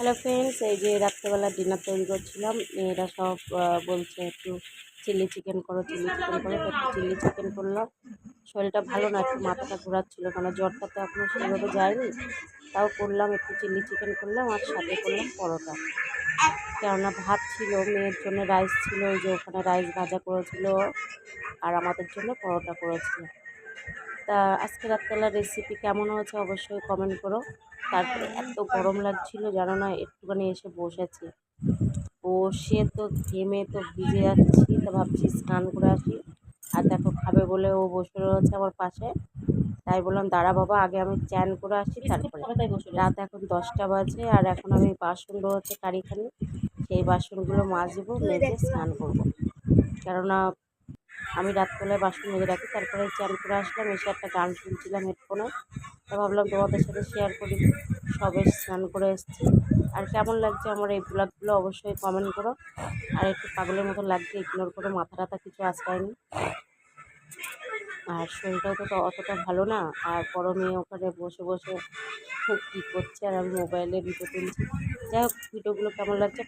Hello friends এই যে রাত্রেবেলা ডিনার তৈরি করছিলাম, মেয়েরা সব বলছে একটু চিলি চিকেন করো চিলি চিকেন করো একটু চিলি চিকেন করলাম। শরীরটা ভালো না, একটু মাথাটা ঘোরাচ্ছিল কারণ জ্বরটা তো এখনও সেইভাবে যায়নি। তাও করলাম, একটু চিলি চিকেন করলাম আর সাথে করলাম পরোটা। কেননা ভাত ছিল, মেয়ের জন্য রাইস ছিল যে ওখানে রাইস ভাজা করেছিল, আর আমাদের জন্য পরোটা করেছিল। তা আজকে রাত্রেবেলা রেসিপি কেমন হয়েছে অবশ্যই কমেন্ট করো। তারপরে এত গরম লাগছিল জানো না একটুখানি এসে বসেছি। বসে তো ঘেমে তো ভিজে যাচ্ছি তো ভাবছি স্নান করে আসি। আর দেখো খাবে বলে ও বসে রয়েছে আমার পাশে। তাই বললাম দাঁড়া বাবা আগে আমি চ্যান করে আসি তারপরে রাত এখন দশটা বাজে আর এখন আমি বাসন রয়েছে কারিখানি। সেই বাসনগুলো মাজবো মেজে স্নান করব। কেননা আমি রাত্রেবেলায় বাসন মেজে রাখি, তারপরে চ্যান করে আসলাম, এসে একটা গান শুনছিলাম হেডফোনে তা ভাবলাম তোমাদের সাথে শেয়ার করি, সবে স্নান করে এসেছি। আর কেমন লাগছে আমার এই ব্লগগুলো অবশ্যই কমেন্ট করো। আর একটু পাগলের মতো লাগছে ইগনোর করে, মাথা টাথা কিছু আশ্রয়নি আর শরীরটাও তো অতটা ভালো না, আর বড় মেয়ে ওখানে বসে বসে খুব কী করছে, আর আমি মোবাইলে ভিডিও তুলছি। যাই হোক ভিডিওগুলো কেমন লাগছে